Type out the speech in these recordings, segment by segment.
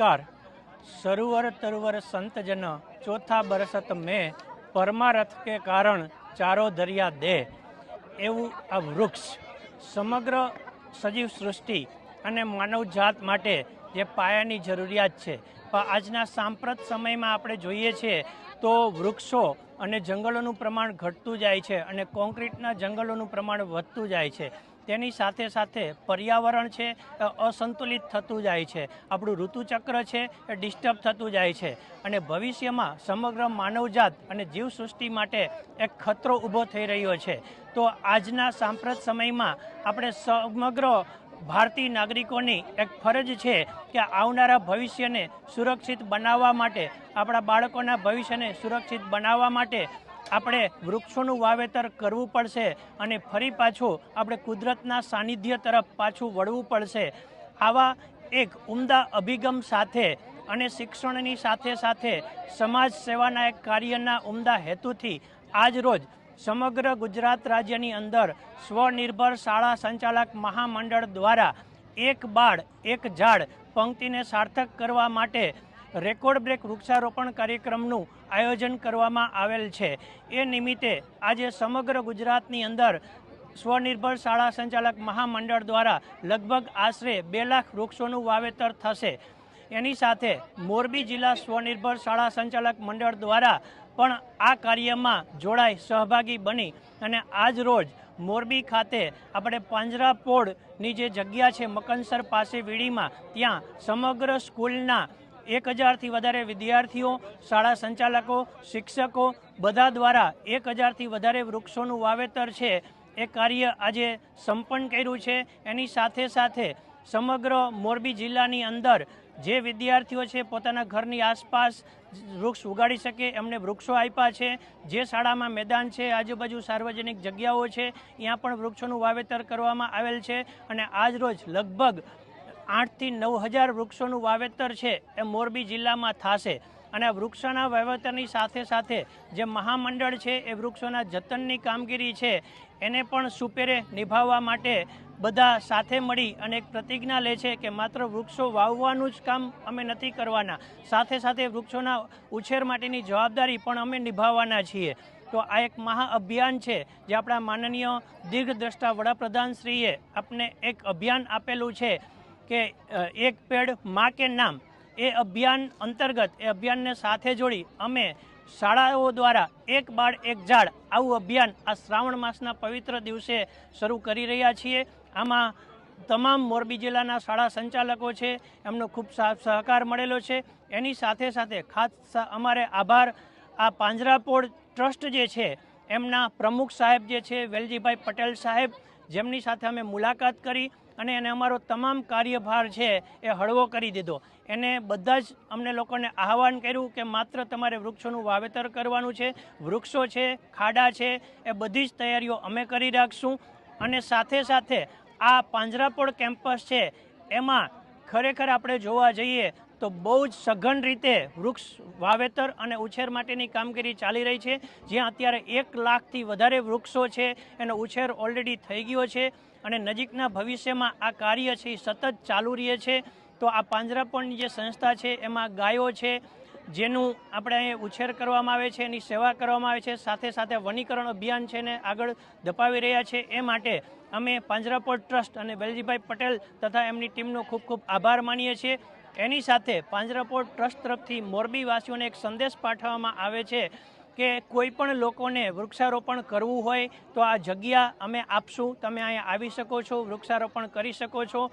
નમસ્કાર. સરોવર તરુવર સંતજન ચોથા બરસત મેં પરમારથ કે કારણ ચારો દરિયા દે. એવું આ વૃક્ષ સમગ્ર સજીવ સૃષ્ટિ અને માનવજાત માટે જે પાયાની જરૂરિયાત છે. આજના સાંપ્રત સમયમાં આપણે જોઈએ છીએ તો વૃક્ષો અને જંગલોનું પ્રમાણ ઘટતું જાય છે અને કોન્ક્રીટના જંગલોનું પ્રમાણ વધતું જાય છે. તેની સાથે સાથે પર્યાવરણ છે અસંતુલિત થતું જાય છે. આપણું ઋતુચક્ર છે, એ ડિસ્ટર્બ થતું જાય છે. અને ભવિષ્યમાં સમગ્ર માનવજાત અને જીવસૃષ્ટિ માટે એક ખતરો ઊભો થઈ રહ્યો છે. તો આજના સાંપ્રત સમયમાં આપણે સમગ્ર ભારતીય નાગરિકોની એક ફરજ છે કે આવનારા ભવિષ્યને સુરક્ષિત બનાવવા માટે, આપણા બાળકોના ભવિષ્યને સુરક્ષિત બનાવવા માટે આપણે વૃક્ષોનું વાવેતર કરવું પડશે અને ફરી પાછું આપણે કુદરતના સાનિધ્ય તરફ પાછું વળવું પડશે. આવા એક ઉમદા અભિગમ સાથે અને શિક્ષણની સાથે સાથે સમાજ સેવાના એક કાર્યના ઉમદા હેતુથી આજ રોજ સમગ્ર ગુજરાત રાજ્યની અંદર સ્વનિર્ભર શાળા સંચાલક મહામંડળ દ્વારા એક બાળ, એક ઝાડ પંક્તિને સાર્થક કરવા માટે રેકોર્ડ બ્રેક વૃક્ષારોપણ કાર્યક્રમનું આયોજન કરવામાં આવેલ છે. એ નિમિત્તે આજે સમગ્ર ગુજરાતની અંદર સ્વનિર્ભર શાળા સંચાલક મહામંડળ દ્વારા લગભગ આશરે બે લાખ વૃક્ષોનું વાવેતર થશે. એની સાથે મોરબી જિલ્લા સ્વનિર્ભર શાળા સંચાલક મંડળ દ્વારા પણ આ કાર્યમાં જોડાઈ સહભાગી બની અને આજ રોજ મોરબી ખાતે આપણે પાંજરાપોળની જે જગ્યા છે, મકનસર પાસે વીડીમાં, ત્યાં સમગ્ર સ્કૂલના એક હજારથી વધારે વિદ્યાર્થીઓ, શાળા સંચાલકો, શિક્ષકો બધા દ્વારા એક હજારથી વધારે વૃક્ષોનું વાવેતર છે. એ કાર્ય આજે સંપન્ન કર્યું છે. એની સાથે સાથે સમગ્ર મોરબી જિલ્લાની અંદર જે વિદ્યાર્થીઓ છે પોતાના ઘરની આસપાસ વૃક્ષ ઉગાડી શકે, એમને વૃક્ષો આપ્યા છે. જે શાળામાં મેદાન છે, આજુબાજુ સાર્વજનિક જગ્યાઓ છે, ત્યાં પણ વૃક્ષોનું વાવેતર કરવામાં આવેલ છે. અને આજ રોજ લગભગ આઠથી નવ હજાર વૃક્ષોનું વાવેતર છે એ મોરબી જિલ્લામાં થશે. અને આ વૃક્ષોના વાવેતરની સાથે સાથે જે મહામંડળ છે એ વૃક્ષોના જતનની કામગીરી છે, એને પણ સુપેરે નિભાવવા માટે બધા સાથે મળી અને એક પ્રતિજ્ઞા લે છે કે માત્ર વૃક્ષો વાવવાનું જ કામ અમે નથી કરવાના. સાથે સાથે વૃક્ષોના ઉછેર માટેની જવાબદારી પણ અમે નિભાવવાના છીએ. તો આ એક મહાઅભિયાન છે જે આપણા માનનીય દીર્ઘદ્રષ્ટા વડાપ્રધાનશ્રીએ આપને એક અભિયાન આપેલું છે. કે એક પેડ મા કે નામ. એ અભિયાન અંતર્ગત, એ અભિયાનને સાથે જોડી અમે શાળાઓ દ્વારા એક બાળ, એક ઝાડ આવું અભિયાન આ શ્રાવણ માસના પવિત્ર દિવસે શરૂ કરી રહ્યા છીએ. આમાં તમામ મોરબી જિલ્લાના શાળા સંચાલકો છે, એમનો ખૂબ સહકાર મળેલો છે. એની સાથે સાથે ખાસ અમારે આભાર. આ પાંજરાપોળ ટ્રસ્ટ જે છે, એમના પ્રમુખ સાહેબ જે છે, વેલજીભાઈ પટેલ સાહેબ, જેમની સાથે અમે મુલાકાત કરી. અને એને અમારો તમામ કાર્યભાર છે એ હળવો કરી દીધો. એને બધા જ અમને લોકોને આહવાન કર્યું કે માત્ર તમારે વૃક્ષોનું વાવેતર કરવાનું છે, વૃક્ષો છે, ખાડા છે, એ બધી જ તૈયારીઓ અમે કરી રાખશું. અને સાથે સાથે આ પાંજરાપોળ કેમ્પસ છે, એમાં ખરેખર આપણે જોવા જઈએ તો બહુ જ સઘન રીતે વૃક્ષ વાવેતર અને ઉછેર માટેની કામગીરી ચાલી રહી છે. જ્યાં અત્યારે એક લાખથી વધારે વૃક્ષો છે. એનો ઉછેર ઓલરેડી થઈ ગયો છે અને નજીકના ભવિષ્યમાં આ કાર્ય છે એ સતત ચાલુ રહે છે. તો આ પાંજરાપણની જે સંસ્થા છે એમાં ગાયો છે, જેનું આપણે અહીં ઉછેર કરવામાં આવે છે, એની સેવા કરવામાં આવે છે. સાથે સાથે વનીકરણ અભિયાન છે ને આગળ ધપાવી રહ્યા છે. એ માટે અમે પાંજરાપોળ ટ્રસ્ટ અને વેલજીભાઈ પટેલ તથા એમની ટીમનો ખૂબ ખૂબ આભાર માનીએ છીએ. એની સાથે પાંજરાપોળ ટ્રસ્ટ તરફથી મોરબી વાસીઓને એક સંદેશ પાઠવવામાં આવે છે કે કોઈ પણ લોકોને વૃક્ષારોપણ કરવું હોય તો આ જગ્યા અમે આપશું. તમે અહીંયા આવી શકો છો, વૃક્ષારોપણ કરી શકો છો.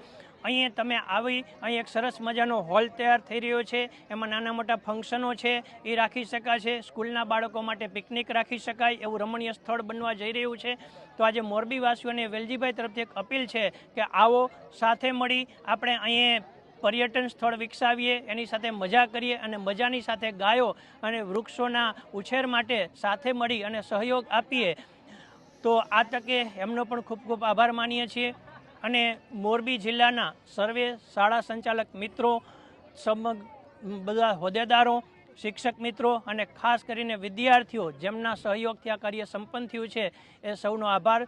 અહીંયા તમે આવી અહીં એક સરસ મજાનો હોલ તૈયાર થઈ રહ્યો છે. એમાં નાના મોટા ફંક્શનો છે, એ રાખી શકાય છે. સ્કૂલના બાળકો માટે પિકનિક રાખી શકાય, એવું રમણીય સ્થળ બનવા જઈ રહ્યું છે. તો આજે મોરબીવાસીઓને વેલજીભાઈ તરફથી એક અપીલ છે કે આવો, સાથે મળી આપણે અહીંયા પર્યટન સ્થળ વિકસાવીએ, એની સાથે મજા કરીએ અને મજાની સાથે ગાયો અને વૃક્ષોના ઉછેર માટે સાથે મળી અને સહયોગ આપીએ. તો આ તકે એમનો પણ ખૂબ ખૂબ આભાર માનીએ છીએ. અને મોરબી જિલ્લાના સર્વે શાળા સંચાલક મિત્રો સમગ બધા હોદ્દેદારો, શિક્ષક મિત્રો અને ખાસ કરીને વિદ્યાર્થીઓ જેમના સહયોગથી આ કાર્ય સંપન્ન થયું છે, એ સૌનો આભાર.